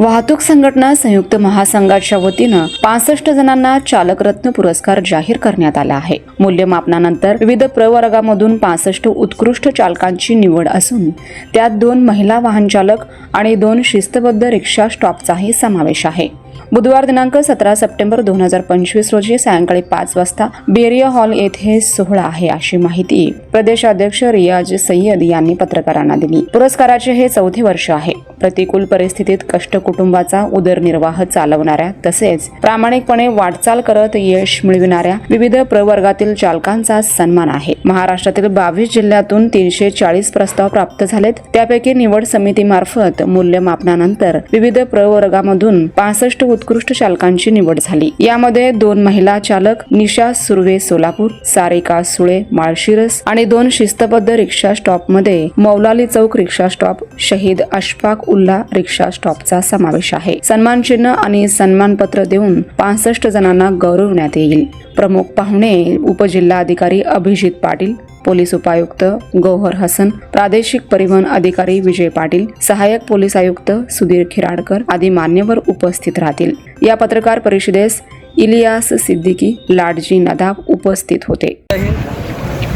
वाहतूक संघटना संयुक्त महासंघाच्या वतीनं पासष्ट जणांना चालकरत्न पुरस्कार जाहीर करण्यात आला आहे. मूल्यमापनानंतर विविध प्रवर्गामधून पासष्ट उत्कृष्ट चालकांची निवड असून त्यात दोन महिला वाहन चालक आणि दोन शिस्तबद्ध रिक्षा स्टॉपचाही समावेश आहे. बुधवार दिनांक सतरा सप्टेंबर दोन हजार पंचवीस रोजी सायंकाळी पाच वाजता बेरिया हॉल येथे सोहळा आहे अशी माहिती प्रदेशाध्यक्ष रियाज सय्यद यांनी पत्रकारांना दिली. पुरस्काराचे हे चौथे वर्ष आहे. प्रतिकूल परिस्थितीत कष्ट कुटुंबाचा उदरनिर्वाह चालवणाऱ्या तसेच प्रामाणिकपणे वाटचाल करत यश मिळविणाऱ्या विविध प्रवर्गातील चालकांचा सन्मान आहे. महाराष्ट्रातील बावीस जिल्ह्यातून तीनशे चाळीस प्रस्ताव प्राप्त झालेत. त्यापैकी निवड समितीमार्फत मूल्यमापनानंतर विविध प्रवर्गामधून पासष्ट उत्कृष्ट चालकांची निवड झाली. यामध्ये दोन महिला चालक निशा सुर्वे सोलापूर सारिका सुळे माळशिरस आणि दोन शिस्तबद्ध रिक्षा स्टॉपमध्ये मौलाली चौक रिक्षा स्टॉप शहीद अशफाक उल्ला रिक्षा स्टॉपचा समावेश आहे. सन्मान चिन्ह आणि सन्मानपत्र देऊन पासष्ट जणांना गौरवण्यात येईल. प्रमुख पाहुणे उपजिल्हाधिकारी अभिजित पाटील पोलीस उपायुक्त गौहर हसन प्रादेशिक परिवहन अधिकारी विजय पाटील सहाय्यक पोलीस आयुक्त सुधीर खिराडकर आदी मान्यवर उपस्थित राहतील. या पत्रकार परिषदेस इलियास सिद्दीकी लाडजी नदाब उपस्थित होते.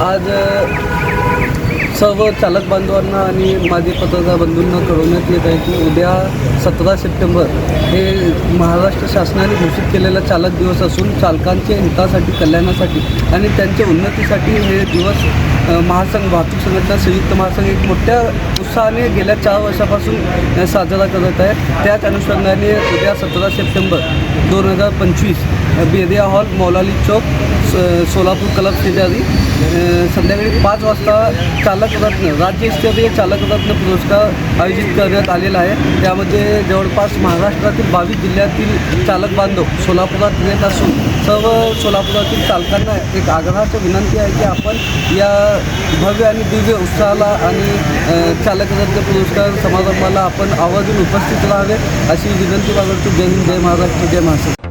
आज सर्व चालक बांधवांना आणि माझे पत्रकार बंधूंना कळवण्यात येत आहे की उद्या सतरा सप्टेंबर हे महाराष्ट्र शासनाने घोषित केलेला चालक दिवस असून चालकांच्या हितासाठी कल्याणासाठी आणि त्यांच्या उन्नतीसाठी हे दिवस महासंघ वाहतूक संघटना संयुक्त महासंघ एक मोठ्या उत्साहाने गेल्या चार वर्षापासून साजरा करत आहे. त्याच अनुषंगाने उद्या सतरा सप्टेंबर दोन हजार पंचवीस बेदिया हॉल मौलाली चौक सोलापूर क्लब शेजारी संध्याकाळी पाच वाजता चालकरत्न राज्यस्तरीय चालक रत्न पुरस्कार आयोजित करण्यात आलेला आहे. त्यामध्ये जवळपास महाराष्ट्रातील बावीस जिल्ह्यातील चालक बांधव सोलापुरात येत असून सर्व सोलापुरातील चालकांना एक आग्रहाची विनंती आहे की आपण या भव्य आणि दिव्य उत्साहाला आणि चालकरत्न चालक रत्न पुरस्कार समारंभाला आपण आवर्जून उपस्थित राहावे अशी विनंती बाळगतो जय हिंद जय महाराष्ट्र जय महाराष्ट्र.